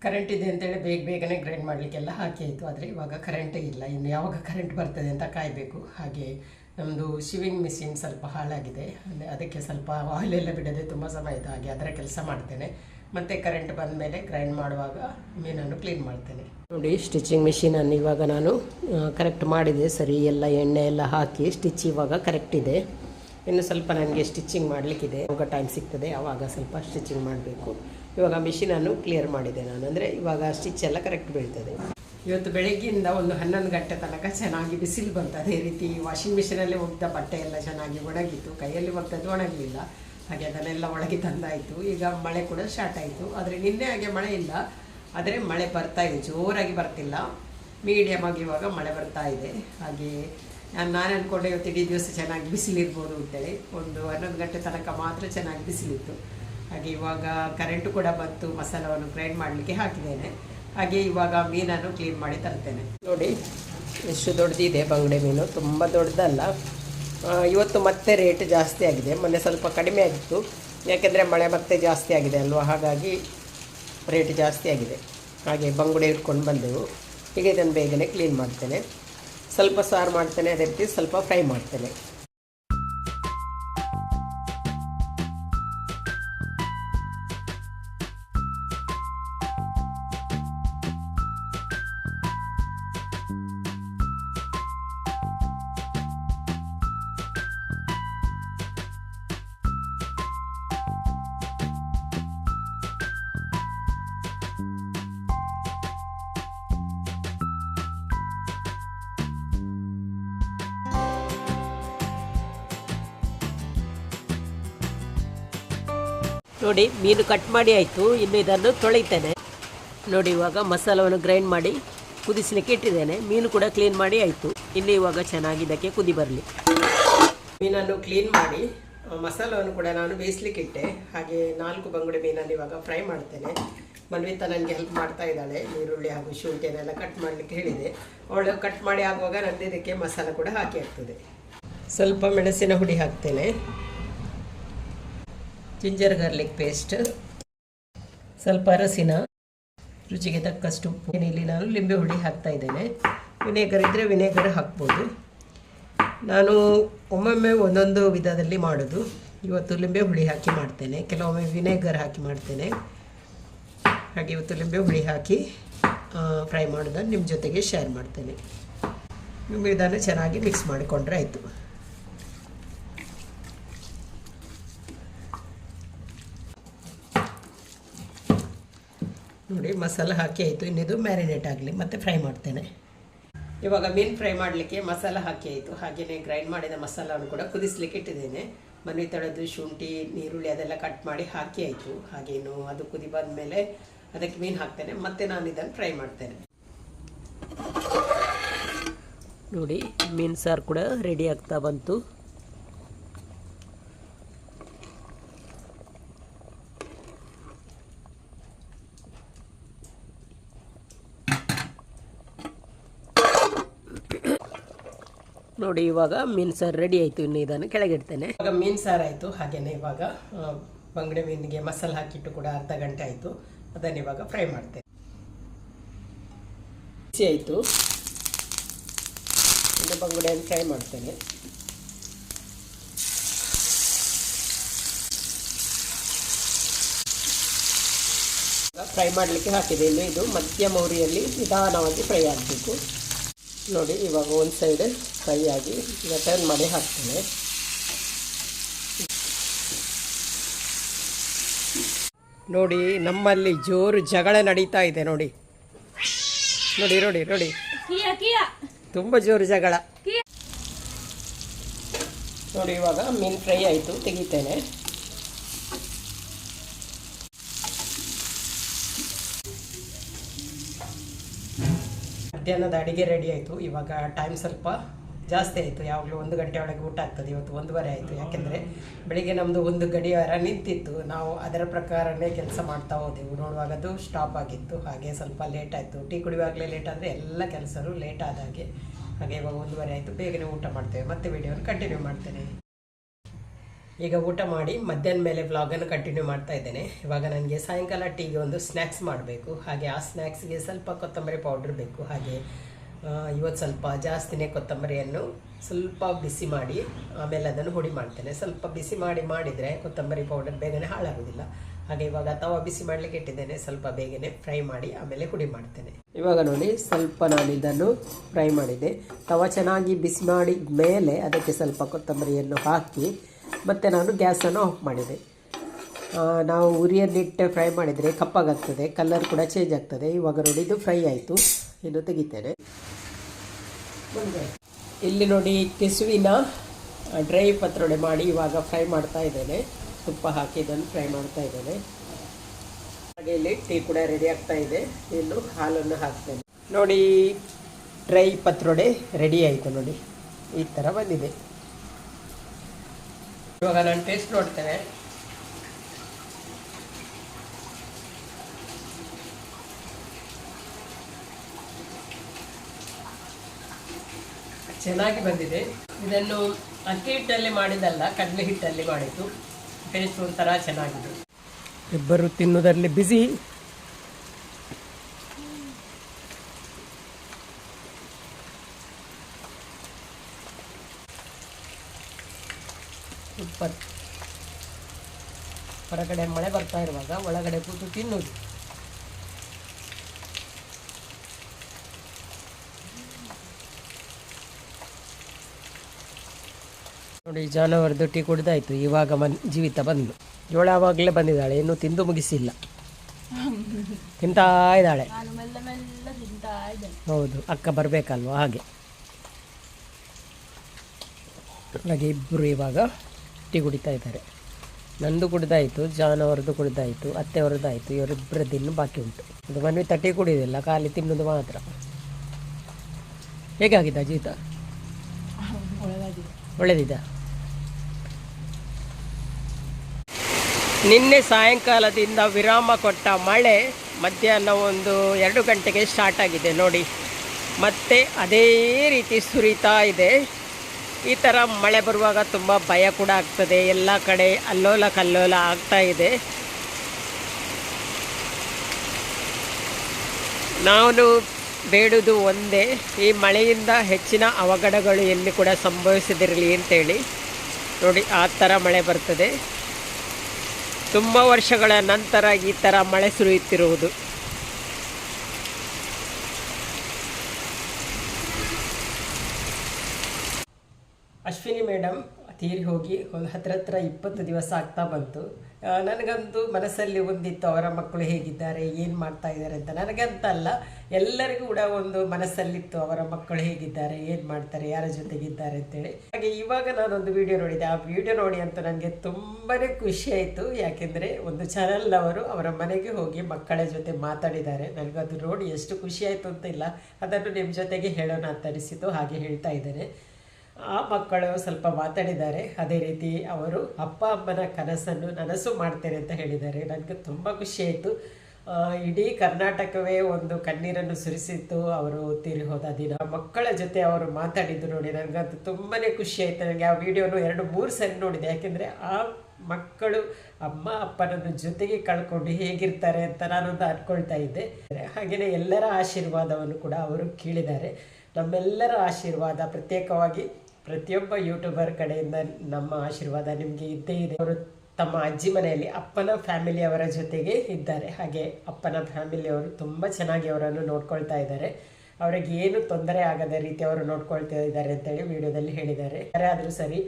ಕರೆಂಟ್ ಇದೆ ಅಂತೇಳಿ ಬೇಗ ಬೇಗನೆ ಗ್ರೈಂಡ್ ಮಾಡಲಿಕ್ಕೆಲ್ಲ ಹಾಕಿ ಆಯಿತು. ಆದರೆ ಇವಾಗ ಕರೆಂಟೇ ಇಲ್ಲ. ಇನ್ನು ಯಾವಾಗ ಕರೆಂಟ್ ಬರ್ತದೆ ಅಂತ ಕಾಯಬೇಕು. ಹಾಗೆ ನಮ್ಮದು ಶಿವಿಂಗ್ ಮಿಷಿನ್ ಸ್ವಲ್ಪ ಹಾಳಾಗಿದೆ. ಅದಕ್ಕೆ ಸ್ವಲ್ಪ ಆಯಿಲ್ ಎಲ್ಲ ಬಿಡದೆ ತುಂಬ ಸಮಯ ಆಯಿತು. ಹಾಗೆ ಅದರ ಕೆಲಸ ಮಾಡ್ತೇನೆ. ಮತ್ತು ಕರೆಂಟ್ ಬಂದ ಮೇಲೆ ಗ್ರೈಂಡ್ ಮಾಡುವಾಗ ಮೀನನ್ನು ಕ್ಲೀನ್ ಮಾಡ್ತೇನೆ. ನೋಡಿ ಸ್ಟಿಚಿಂಗ್ ಮಿಷಿನನ್ನು ಇವಾಗ ನಾನು ಕರೆಕ್ಟ್ ಮಾಡಿದೆ. ಸರಿ ಎಲ್ಲ ಎಣ್ಣೆ ಎಲ್ಲ ಹಾಕಿ ಸ್ಟಿಚ್ ಇವಾಗ ಕರೆಕ್ಟ್ ಇದೆ. ಇನ್ನು ಸ್ವಲ್ಪ ನನಗೆ ಸ್ಟಿಚಿಂಗ್ ಮಾಡಲಿಕ್ಕಿದೆ. ಯಾವಾಗ ಟೈಮ್ ಸಿಗ್ತದೆ ಆವಾಗ ಸ್ವಲ್ಪ ಸ್ಟಿಚಿಂಗ್ ಮಾಡಬೇಕು. ಇವಾಗ ಮಿಷಿನನ್ನು ಕ್ಲಿಯರ್ ಮಾಡಿದೆ ನಾನು. ಅಂದರೆ ಇವಾಗ ಸ್ಟಿಚ್ ಎಲ್ಲ ಕರೆಕ್ಟ್ ಬೀಳ್ತದೆ. ಇವತ್ತು ಬೆಳಗ್ಗೆಯಿಂದ ಒಂದು ಹನ್ನೊಂದು ಗಂಟೆ ತನಕ ಚೆನ್ನಾಗಿ ಬಿಸಿಲು ಬಂತು. ಅದೇ ರೀತಿ ವಾಷಿಂಗ್ ಮಿಷಿನಲ್ಲಿ ಒಗ್ದ ಬಟ್ಟೆ ಎಲ್ಲ ಚೆನ್ನಾಗಿ ಒಣಗಿತ್ತು. ಕೈಯಲ್ಲಿ ಒಗ್ದದ್ದು ಒಣಗಲಿಲ್ಲ. ಹಾಗೆ ಅದನ್ನೆಲ್ಲ ಒಳಗೆ ತಂದಾಯಿತು. ಈಗ ಮಳೆ ಕೂಡ ಸ್ಟಾರ್ಟ್ ಆಯಿತು. ಆದರೆ ನಿನ್ನೆ ಹಾಗೆ ಮಳೆ ಇಲ್ಲ. ಆದರೆ ಮಳೆ ಬರ್ತಾ ಇದೆ. ಜೋರಾಗಿ ಬರ್ತಿಲ್ಲ. ಮೀಡಿಯಮ್ ಆಗಿ ಇವಾಗ ಮಳೆ ಬರ್ತಾ ಇದೆ. ಹಾಗೆ ನಾನು ನಾನು ಅಂದ್ಕೊಂಡೆ ಇವತ್ತು ಇಡೀ ದಿವಸ ಚೆನ್ನಾಗಿ ಬಿಸಿಲಿರ್ಬೋದು ಅಂತೇಳಿ. ಒಂದು ಹನ್ನೊಂದು ಗಂಟೆ ತನಕ ಮಾತ್ರ ಚೆನ್ನಾಗಿ ಬಿಸಿಲಿತ್ತು. ಹಾಗೆ ಇವಾಗ ಕರೆಂಟು ಕೂಡ ಬಂತು. ಮಸಾಲವನ್ನು ಗ್ರೈಂಡ್ ಮಾಡಲಿಕ್ಕೆ ಹಾಕಿದ್ದೇನೆ. ಹಾಗೆ ಇವಾಗ ಮೀನನ್ನು ಕ್ಲೀನ್ ಮಾಡಿ ತರ್ತೇನೆ. ನೋಡಿ, ಎಷ್ಟು ದೊಡ್ಡದಿದೆ ಬಂಗಡೆ ಮೀನು. ತುಂಬ ದೊಡ್ಡದಲ್ಲ. ಇವತ್ತು ಮತ್ತೆ ರೇಟ್ ಜಾಸ್ತಿ ಆಗಿದೆ. ಮೊನ್ನೆ ಸ್ವಲ್ಪ ಕಡಿಮೆ ಆಗಿತ್ತು. ಯಾಕೆಂದರೆ ಮಳೆ ಮತ್ತೆ ಜಾಸ್ತಿ ಆಗಿದೆ ಅಲ್ವಾ? ಹಾಗಾಗಿ ರೇಟ್ ಜಾಸ್ತಿ ಆಗಿದೆ. ಹಾಗೆ ಬಂಗುಡೆ ಇಟ್ಕೊಂಡು ಬಂದೆವು. ಹೀಗೆ ಇದನ್ನು ಬೇಗನೆ ಕ್ಲೀನ್ ಮಾಡ್ತೇನೆ. ಸ್ವಲ್ಪ ಸಾರು ಮಾಡ್ತೇನೆ, ಅದೇ ರೀತಿ ಸ್ವಲ್ಪ ಫ್ರೈ ಮಾಡ್ತೇನೆ. ನೋಡಿ, ಮೀನು ಕಟ್ ಮಾಡಿ ಆಯಿತು. ಇನ್ನು ಇದನ್ನು ತೊಳಿತೇನೆ. ನೋಡಿ, ಇವಾಗ ಮಸಾಲವನ್ನು ಗ್ರೈಂಡ್ ಮಾಡಿ ಕುದಿಸಲಿಕ್ಕೆ ಇಟ್ಟಿದ್ದೇನೆ. ಮೀನು ಕೂಡ ಕ್ಲೀನ್ ಮಾಡಿ ಆಯಿತು. ಇನ್ನು ಇವಾಗ ಚೆನ್ನಾಗಿ ಇದಕ್ಕೆ ಕುದಿ ಬರಲಿ. ಮೀನನ್ನು ಕ್ಲೀನ್ ಮಾಡಿ ಮಸಾಲವನ್ನು ಕೂಡ ನಾನು ಬೇಯಿಸ್ಲಿಕ್ಕೆ ಇಟ್ಟೆ. ಹಾಗೆ ನಾಲ್ಕು ಬಂಗುಡೆ ಮೀನನ್ನು ಇವಾಗ ಫ್ರೈ ಮಾಡ್ತೇನೆ. ಮನ್ವಿತಾ ನನಗೆ ಹೆಲ್ಪ್ ಮಾಡ್ತಾ ಇದ್ದಾಳೆ. ಈರುಳ್ಳಿ ಹಾಗೂ ಶುಂಠಿಯನ್ನೆಲ್ಲ ಕಟ್ ಮಾಡಲಿಕ್ಕೆ ಹೇಳಿದೆ. ಅವಳು ಕಟ್ ಮಾಡಿ ಆಗುವಾಗ ನಂದು ಇದಕ್ಕೆ ಮಸಾಲ ಕೂಡ ಹಾಕಿ ಹಾಕ್ತದೆ. ಸ್ವಲ್ಪ ಮೆಣಸಿನ ಹುಡಿ ಹಾಕ್ತೇನೆ. ಜಿಂಜರ್ ಗಾರ್ಲಿಕ್ ಪೇಸ್ಟ್, ಸ್ವಲ್ಪ ಅರಸಿನ ರುಚಿಗೆ ತಕ್ಕಷ್ಟು ಉಪ್ಪು, ಇಲ್ಲಿ ನಾನು ಲಿಂಬೆ ಹುಳಿ ಹಾಕ್ತಾ ಇದ್ದೇನೆ. ವಿನೇಗರ್ ಇದ್ದರೆ ವಿನೇಗರ್ ಹಾಕ್ಬೋದು. ನಾನು ಒಮ್ಮೊಮ್ಮೆ ಒಂದೊಂದು ವಿಧದಲ್ಲಿ ಮಾಡೋದು. ಇವತ್ತು ಲಿಂಬೆ ಹುಳಿ ಹಾಕಿ ಮಾಡ್ತೇನೆ. ಕೆಲವೊಮ್ಮೆ ವಿನೇಗರ್ ಹಾಕಿ ಮಾಡ್ತೇನೆ. ಹಾಗೆ ಇವತ್ತು ಲಿಂಬೆ ಹುಳಿ ಹಾಕಿ ಫ್ರೈ ಮಾಡೋದನ್ನು ನಿಮ್ಮ ಜೊತೆಗೆ ಶೇರ್ ಮಾಡ್ತೇನೆ. ನಿಮ್ಮ ಇದನ್ನು ಚೆನ್ನಾಗಿ ಮಿಕ್ಸ್ ಮಾಡಿಕೊಂಡ್ರೆ ಆಯಿತು. ನೋಡಿ, ಮಸಾಲ ಹಾಕಿ ಆಯಿತು. ಇನ್ನಿದು ಮ್ಯಾರಿನೇಟ್ ಆಗಲಿ, ಮತ್ತೆ ಫ್ರೈ ಮಾಡ್ತೇನೆ. ಇವಾಗ ಮೀನು ಫ್ರೈ ಮಾಡಲಿಕ್ಕೆ ಮಸಾಲ ಹಾಕಿ ಆಯಿತು. ಹಾಗೆಯೇ ಗ್ರೈಂಡ್ ಮಾಡಿದ ಮಸಾಲವನ್ನು ಕೂಡ ಕುದಿಸ್ಲಿಕ್ಕೆ ಇಟ್ಟಿದ್ದೇನೆ. ಮನೆ ತಳದು ಶುಂಠಿ ನೀರುಳ್ಳಿ ಅದೆಲ್ಲ ಕಟ್ ಮಾಡಿ ಹಾಕಿ ಆಯಿತು. ಹಾಗೇನು ಅದು ಕುದಿ ಬಂದಮೇಲೆ ಅದಕ್ಕೆ ಮೀನು ಹಾಕ್ತೇನೆ. ಮತ್ತೆ ನಾನು ಇದನ್ನು ಫ್ರೈ ಮಾಡ್ತೇನೆ. ನೋಡಿ, ಮೀನು ಸಾರು ಕೂಡ ರೆಡಿ ಆಗ್ತಾ ಬಂತು. ನೋಡಿ, ಇವಾಗ ಮೀನು ಸಾರು ರೆಡಿ ಆಯಿತು ಇನ್ನು ಇದನ್ನು ಕೆಳಗಿಡ್ತೇನೆ. ಇವಾಗ ಮೀನು ಸಾರು ಆಯಿತು ಹಾಗೆಯೇ ಇವಾಗ ಬಂಗಡೆ ಮೀನಿಗೆ ಮಸಾಲೆ ಹಾಕಿಟ್ಟು ಕೂಡ ಅರ್ಧ ಗಂಟೆ ಆಯಿತು. ಅದನ್ನು ಇವಾಗ ಫ್ರೈ ಮಾಡ್ತೇನೆ. ಬಿಸಿ ಆಯಿತು. ಇನ್ನು ಬಂಗಡೆಯನ್ನು ಫ್ರೈ ಮಾಡ್ತೇನೆ. ಫ್ರೈ ಮಾಡಲಿಕ್ಕೆ ಹಾಕಿದೆ. ಇನ್ನು ಇದು ಮಧ್ಯಮ ಉರಿಯಲ್ಲಿ ನಿಧಾನವಾಗಿ ಫ್ರೈ ಆಗಬೇಕು. ನೋಡಿ ಇವಾಗ ಒಂದು ಸೈಡ್ ಫ್ರೈ ಆಗಿ ಈಗ ಟರ್ನ್ ಮಾಡಿ ಹಾಕ್ತೇನೆ. ನೋಡಿ ನಮ್ಮಲ್ಲಿ ಜೋರು ಜಗಳ ನಡೀತಾ ಇದೆ ನೋಡಿ. ನೋಡಿ ನೋಡಿ ನೋಡಿ. ತುಂಬ ಜೋರು ಜಗಳ. ನೋಡಿ ಇವಾಗ ಮೀನು ಫ್ರೈ ಆಯಿತು ತೆಗಿತೇನೆ. ಮಧ್ಯಾಹ್ನದ ಅಡಿಗೆ ರೆಡಿ ಆಯಿತು. ಇವಾಗ ಟೈಮ್ ಸ್ವಲ್ಪ ಜಾಸ್ತಿ ಆಯಿತು. ಯಾವಾಗಲೂ ಒಂದು ಗಂಟೆ ಒಳಗೆ ಊಟ ಆಗ್ತದೆ. ಇವತ್ತು ಒಂದೂವರೆ ಆಯಿತು. ಯಾಕೆಂದರೆ ಬೆಳಿಗ್ಗೆ ನಮ್ಮದು ಒಂದು ಗಡಿಯಾರ ನಿಂತಿತ್ತು. ನಾವು ಅದರ ಪ್ರಕಾರನೇ ಕೆಲಸ ಮಾಡ್ತಾ ಹೋದೆವು. ನೋಡುವಾಗ ಅದು ಸ್ಟಾಪ್ ಆಗಿತ್ತು. ಹಾಗೆ ಸ್ವಲ್ಪ ಲೇಟ್ ಆಯಿತು. ಟೀ ಕುಡಿಯುವಾಗಲೇ ಲೇಟ್ ಆದರೆ ಎಲ್ಲ ಕೆಲಸರು ಲೇಟ್ ಆದ ಹಾಗೆ. ಹಾಗೆ ಇವಾಗ ಒಂದೂವರೆ ಆಯಿತು. ಬೇಗನೆ ಊಟ ಮಾಡ್ತೇವೆ. ಮತ್ತೆ ವಿಡಿಯೋನ ಕಂಟಿನ್ಯೂ ಮಾಡ್ತೇನೆ. ಈಗ ಊಟ ಮಾಡಿ ಮಧ್ಯಾಹ್ನ ಮೇಲೆ ವ್ಲಾಗನ್ನು ಕಂಟಿನ್ಯೂ ಮಾಡ್ತಾ ಇದ್ದೇನೆ. ಇವಾಗ ನನಗೆ ಸಾಯಂಕಾಲ ಟೀಗೆ ಒಂದು ಸ್ನ್ಯಾಕ್ಸ್ ಮಾಡಬೇಕು. ಹಾಗೆ ಆ ಸ್ನ್ಯಾಕ್ಸ್ಗೆ ಸ್ವಲ್ಪ ಕೊತ್ತಂಬರಿ ಪೌಡ್ರ್ ಬೇಕು. ಹಾಗೆ ಇವತ್ತು ಸ್ವಲ್ಪ ಜಾಸ್ತಿನೇ ಕೊತ್ತಂಬರಿಯನ್ನು ಸ್ವಲ್ಪ ಬಿಸಿ ಮಾಡಿ, ಆಮೇಲೆ ಅದನ್ನು ಹುಡಿ ಮಾಡ್ತೇನೆ. ಸ್ವಲ್ಪ ಬಿಸಿ ಮಾಡಿ ಮಾಡಿದರೆ ಕೊತ್ತಂಬರಿ ಪೌಡರ್ ಬೇಗನೆ ಹಾಳಾಗೋದಿಲ್ಲ ಹಾಗೆ ಇವಾಗ ತವ ಬಿಸಿ ಮಾಡಲಿಕ್ಕೆ ಇಟ್ಟಿದ್ದೇನೆ. ಸ್ವಲ್ಪ ಬೇಗನೆ ಫ್ರೈ ಮಾಡಿ, ಆಮೇಲೆ ಹುಡಿ ಮಾಡ್ತೇನೆ. ಇವಾಗ ನೋಡಿ, ಸ್ವಲ್ಪ ನಾನು ಇದನ್ನು ಫ್ರೈ ಮಾಡಿದೆ. ತವ ಚೆನ್ನಾಗಿ ಬಿಸಿ ಮಾಡಿದ ಮೇಲೆ ಅದಕ್ಕೆ ಸ್ವಲ್ಪ ಕೊತ್ತಂಬರಿಯನ್ನು ಹಾಕಿ ಮತ್ತು ನಾನು ಗ್ಯಾಸನ್ನು ಆಫ್ ಮಾಡಿದೆ. ನಾವು ಉರಿಯನ್ನಿಟ್ಟು ಫ್ರೈ ಮಾಡಿದರೆ ಕಪ್ಪಾಗ್ತದೆ, ಕಲರ್ ಕೂಡ ಚೇಂಜ್ ಆಗ್ತದೆ. ಇವಾಗ ನೋಡಿ, ಇದು ಫ್ರೈ ಆಯಿತು. ಇನ್ನು ತೆಗಿತೇನೆ. ಇಲ್ಲಿ ನೋಡಿ, ಕೆಸುವಿನ ಡ್ರೈ ಪತ್ರೊಡೆ ಮಾಡಿ ಇವಾಗ ಫ್ರೈ ಮಾಡ್ತಾ ಇದ್ದೇನೆ. ತುಪ್ಪ ಹಾಕಿ ಇದನ್ನು ಫ್ರೈ ಮಾಡ್ತಾ ಇದ್ದೇನೆ. ಹಾಗೆ ಇಲ್ಲಿ ಟೀ ಕೂಡ ರೆಡಿ ಆಗ್ತಾ ಇದೆ. ಇನ್ನು ಹಾಲನ್ನು ಹಾಕ್ತೇನೆ. ನೋಡಿ ಡ್ರೈ ಪತ್ರೊಡೆ ರೆಡಿ ಆಯಿತು ನೋಡಿ. ಈ ಥರ ಬಂದಿದೆ. ಇವಾಗ ನಾನು ಟೇಸ್ಟ್ ನೋಡ್ತೇನೆ. ಚೆನ್ನಾಗಿ ಬಂದಿದೆ. ಇದನ್ನು ಅಕ್ಕಿ ಹಿಟ್ಟಲ್ಲಿ ಮಾಡಿದಲ್ಲ ಕಡಲೆ ಹಿಟ್ಟಲ್ಲಿ ಮಾಡಿದ್ದು. ಟೇಸ್ಟ್ ಒಂಥರ ಚೆನ್ನಾಗಿದೆ. ಇಬ್ಬರು ತಿನ್ನೋದರಲ್ಲಿ ಬಿಸಿ ಸೂಪರ್ ಹೊರಗಡೆ ಮಳೆ ಬರ್ತಾ ಇರುವಾಗ ಒಳಗಡೆ ಕೂತು ತಿನ್ನುವುದು. ನೋಡಿ ಜಾನುವಾರದ್ದು ಟೀ ಕುಡಿದಾಯ್ತು. ಇವಾಗ ಮನ್ ಜೀವಿತ ಬಂದು. ಜೋಳ ಆವಾಗಲೇ ಬಂದಿದ್ದಾಳೆ. ಇನ್ನೂ ತಿಂದು ಮುಗಿಸಿಲ್ಲ. ತಿಂತಾ ಇದ್ದಾಳೆ. ಹೌದು ಅಕ್ಕ ಬರಬೇಕಲ್ವ? ಹಾಗೆ. ಹಾಗೆ ಇಬ್ಬರು ಇವಾಗ ಟೀ ಕುಡಿತಾ ಇದ್ದಾರೆ. ನಂದು ಕುಡಿದಾಯಿತು ಜಾನ್ ಅವರದ್ದು ಕುಡಿದಾಯಿತು ಅತ್ತೆ ಅತ್ತೆಯವರದ್ದಾಯಿತು ಇವರಿಬ್ಬರದ್ದು ಇನ್ನು ಬಾಕಿ ಉಂಟು. ಅದು ಮನವಿ ತಟ್ಟಿ ಕುಡಿಯೋದಿಲ್ಲ ಖಾಲಿ ತಿನ್ನೋದು ಮಾತ್ರ. ಹೇಗಾಗಿದೆ ಅಜೀತ? ಒಳ್ಳೆದಿದೆ ನಿನ್ನೆ ಸಾಯಂಕಾಲದಿಂದ ವಿರಾಮ ಕೊಟ್ಟ ಮಳೆ ಮಧ್ಯಾಹ್ನ ಒಂದು ಎರಡು ಗಂಟೆಗೆ ಸ್ಟಾರ್ಟ್ ಆಗಿದೆ ನೋಡಿ. ಮತ್ತೆ ಅದೇ ರೀತಿ ಸುರಿತಾ ಇದೆ. ಈ ಥರ ಮಳೆ ಬರುವಾಗ ತುಂಬ ಭಯ ಕೂಡ ಆಗ್ತದೆ. ಎಲ್ಲ ಕಡೆ ಅಲ್ಲೋಲ ಕಲ್ಲೋಲ ಆಗ್ತಾ ಇದೆ. ನಾನು ಬೇಡುವುದು ಒಂದೇ, ಈ ಮಳೆಯಿಂದ ಹೆಚ್ಚಿನ ಅವಘಡಗಳು ಎಲ್ಲಿ ಕೂಡ ಸಂಭವಿಸದಿರಲಿ ಅಂತೇಳಿ. ನೋಡಿ, ಆ ಥರ ಮಳೆ ಬರ್ತದೆ. ತುಂಬ ವರ್ಷಗಳ ನಂತರ ಈ ಥರ ಮಳೆ ಸುರಿಯುತ್ತಿರುವುದು. ಅಶ್ವಿನಿ ಮೇಡಮ್ ತೀರಿ ಹೋಗಿ ಒಂದು ಹತ್ರ ಹತ್ರ ಇಪ್ಪತ್ತು ದಿವಸ ಆಗ್ತಾ ಬಂತು. ನನಗಂತೂ ಮನಸ್ಸಲ್ಲಿ ಒಂದಿತ್ತು, ಅವರ ಮಕ್ಕಳು ಹೇಗಿದ್ದಾರೆ, ಏನು ಮಾಡ್ತಾ ಇದ್ದಾರೆ ಅಂತ. ನನಗಂತ ಅಲ್ಲ, ಎಲ್ಲರಿಗೂ ಕೂಡ ಒಂದು ಮನಸ್ಸಲ್ಲಿತ್ತು, ಅವರ ಮಕ್ಕಳು ಹೇಗಿದ್ದಾರೆ, ಏನು ಮಾಡ್ತಾರೆ, ಯಾರ ಜೊತೆಗಿದ್ದಾರೆ ಅಂತೇಳಿ. ಹಾಗೆ ಇವಾಗ ನಾನೊಂದು ವಿಡಿಯೋ ನೋಡಿದೆ. ಆ ವಿಡಿಯೋ ನೋಡಿ ಅಂತ ನನಗೆ ತುಂಬಾ ಖುಷಿ ಆಯಿತು. ಯಾಕೆಂದರೆ ಒಂದು ಚಾನಲ್ನವರು ಅವರ ಮನೆಗೆ ಹೋಗಿ ಮಕ್ಕಳ ಜೊತೆ ಮಾತಾಡಿದ್ದಾರೆ. ನನಗದು ನೋಡಿ ಎಷ್ಟು ಖುಷಿ ಆಯಿತು ಅಂತ ಇಲ್ಲ. ಅದನ್ನು ನಿಮ್ಮ ಜೊತೆಗೆ ಹೇಳೋಣ ಅಂತ ಅನಿಸಿತು ಹಾಗೆ ಹೇಳ್ತಾ ಇದ್ದೇನೆ. ಆ ಮಕ್ಕಳು ಸ್ವಲ್ಪ ಮಾತಾಡಿದ್ದಾರೆ. ಅದೇ ರೀತಿ ಅವರು ಅಪ್ಪ ಅಮ್ಮನ ಕನಸನ್ನು ನನಸು ಮಾಡ್ತೇನೆ ಅಂತ ಹೇಳಿದ್ದಾರೆ. ನನಗೆ ತುಂಬ ಖುಷಿ ಆಯಿತು. ಆ, ಇಡೀ ಕರ್ನಾಟಕವೇ ಒಂದು ಕಣ್ಣೀರನ್ನು ಸುರಿಸಿತ್ತು ಅವರು ತೀರಿ ಹೋದ ದಿನ. ಮಕ್ಕಳ ಜೊತೆ ಅವರು ಮಾತಾಡಿದ್ದು ನೋಡಿ ನನಗಂತೂ ತುಂಬಾ ಖುಷಿ ಆಯಿತು. ನನಗೆ ಆ ವಿಡಿಯೋನು ಎರಡು ಮೂರು ಸರಿ ನೋಡಿದೆ. ಯಾಕೆಂದರೆ ಆ ಮಕ್ಕಳು ಅಮ್ಮ ಅಪ್ಪನನ್ನು ಜೊತೆಗೆ ಕಳ್ಕೊಂಡು ಹೇಗಿರ್ತಾರೆ ಅಂತ ನಾನೊಂದು ಅಂದ್ಕೊಳ್ತಾ ಇದ್ದೆ. ಹಾಗೆಯೇ ಎಲ್ಲರ ಆಶೀರ್ವಾದವನ್ನು ಕೂಡ ಅವರು ಕೇಳಿದ್ದಾರೆ. ನಮ್ಮೆಲ್ಲರ ಆಶೀರ್ವಾದ ಪ್ರತ್ಯೇಕವಾಗಿ ಪ್ರತಿಯೊಬ್ಬ ಯೂಟ್ಯೂಬರ್ ಕಡೆಯಿಂದ ನಮ್ಮ ಆಶೀರ್ವಾದ ನಿಮಗೆ ಇದ್ದೇ ಇದೆ. ಅವರು ತಮ್ಮ ಅಜ್ಜಿ ಮನೆಯಲ್ಲಿ ಅಪ್ಪನ ಫ್ಯಾಮಿಲಿಯವರ ಜೊತೆಗೆ ಇದ್ದಾರೆ. ಹಾಗೆ ಅಪ್ಪನ ಫ್ಯಾಮಿಲಿಯವರು ತುಂಬ ಚೆನ್ನಾಗಿ ಅವರನ್ನು ನೋಡ್ಕೊಳ್ತಾ ಇದ್ದಾರೆ. ಅವರಿಗೆ ಏನು ತೊಂದರೆ ಆಗದ ರೀತಿ ಅವರು ನೋಡ್ಕೊಳ್ತಾ ಇದ್ದಾರೆ ಅಂತೇಳಿ ವಿಡಿಯೋದಲ್ಲಿ ಹೇಳಿದ್ದಾರೆ. ಯಾರೇ ಆದರೂ ಸರಿ,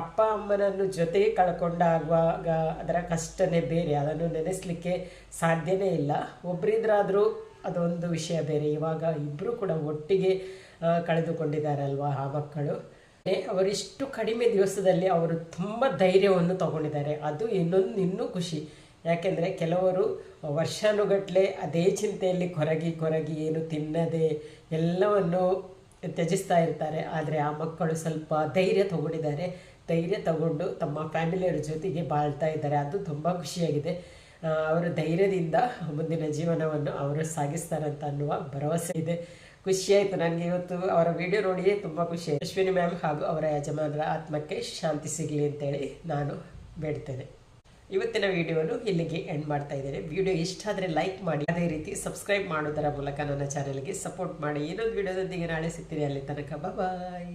ಅಪ್ಪ ಅಮ್ಮನನ್ನು ಜೊತೆಗೆ ಕಳ್ಕೊಂಡಾಗುವಾಗ ಅದರ ಕಷ್ಟನೇ ಬೇರೆ. ಅದನ್ನು ನೆನೆಸಲಿಕ್ಕೆ ಸಾಧ್ಯನೇ ಇಲ್ಲ. ಒಬ್ಬರಿದ್ರಾದರೂ ಅದೊಂದು ವಿಷಯ ಬೇರೆ. ಇವಾಗ ಇಬ್ಬರು ಕೂಡ ಒಟ್ಟಿಗೆ ಕಳೆದುಕೊಂಡಿದ್ದಾರೆ ಕಳೆದುಕೊಂಡಿದ್ದಾರಲ್ವಾ ಆ ಮಕ್ಕಳು. ಅವರಿಷ್ಟು ಕಡಿಮೆ ದಿವಸದಲ್ಲಿ ಅವರು ತುಂಬ ಧೈರ್ಯವನ್ನು ತಗೊಂಡಿದ್ದಾರೆ. ಅದು ಇನ್ನೊಂದು ಇನ್ನೂ ಖುಷಿ. ಯಾಕೆಂದರೆ ಕೆಲವರು ವರ್ಷಾನುಗಟ್ಟಲೆ ಅದೇ ಚಿಂತೆಯಲ್ಲಿ ಕೊರಗಿ ಕೊರಗಿ ಏನು ತಿನ್ನದೆ ಎಲ್ಲವನ್ನು ತ್ಯಜಿಸ್ತಾ ಇರ್ತಾರೆ. ಆದರೆ ಆ ಮಕ್ಕಳು ಸ್ವಲ್ಪ ಧೈರ್ಯ ತಗೊಂಡಿದ್ದಾರೆ. ಧೈರ್ಯ ತಗೊಂಡು ತಮ್ಮ ಫ್ಯಾಮಿಲಿಯವ್ರ ಜೊತೆಗೆ ಬಾಳ್ತಾ ಇದ್ದಾರೆ. ಅದು ತುಂಬ ಖುಷಿಯಾಗಿದೆ. ಅವರ ಧೈರ್ಯದಿಂದ ಮುಂದಿನ ಜೀವನವನ್ನು ಅವರು ಸಾಗಿಸ್ತಾರಂತ ಅನ್ನುವ ಭರವಸೆ ಇದೆ. ಖುಷಿ ಆಯಿತು ನನಗೆ ಇವತ್ತು ಅವರ ವಿಡಿಯೋ ನೋಡಿಯೇ ತುಂಬ ಖುಷಿ ಅಶ್ವಿನಿ ಮ್ಯಾಮ್ ಹಾಗೂ ಅವರ ಯಜಮಾನರ ಆತ್ಮಕ್ಕೆ ಶಾಂತಿ ಸಿಗಲಿ ಅಂತೇಳಿ ನಾನು ಬೇಡ್ತೇನೆ. ಇವತ್ತಿನ ವಿಡಿಯೋವನ್ನು ಇಲ್ಲಿಗೆ ಎಂಡ್ ಮಾಡ್ತಾ ಇದ್ದೇನೆ. ವಿಡಿಯೋ ಇಷ್ಟ ಆದರೆ ಲೈಕ್ ಮಾಡಿ. ಅದೇ ರೀತಿ ಸಬ್ಸ್ಕ್ರೈಬ್ ಮಾಡೋದರ ಮೂಲಕ ನನ್ನ ಚಾನಲ್ಗೆ ಸಪೋರ್ಟ್ ಮಾಡಿ. ಇನ್ನೊಂದು ವಿಡಿಯೋದೊಂದಿಗೆ ನಾಳೆ ಸಿಗ್ತೀನಿ. ಅಲ್ಲಿ ತನಕ ಬಾಯ್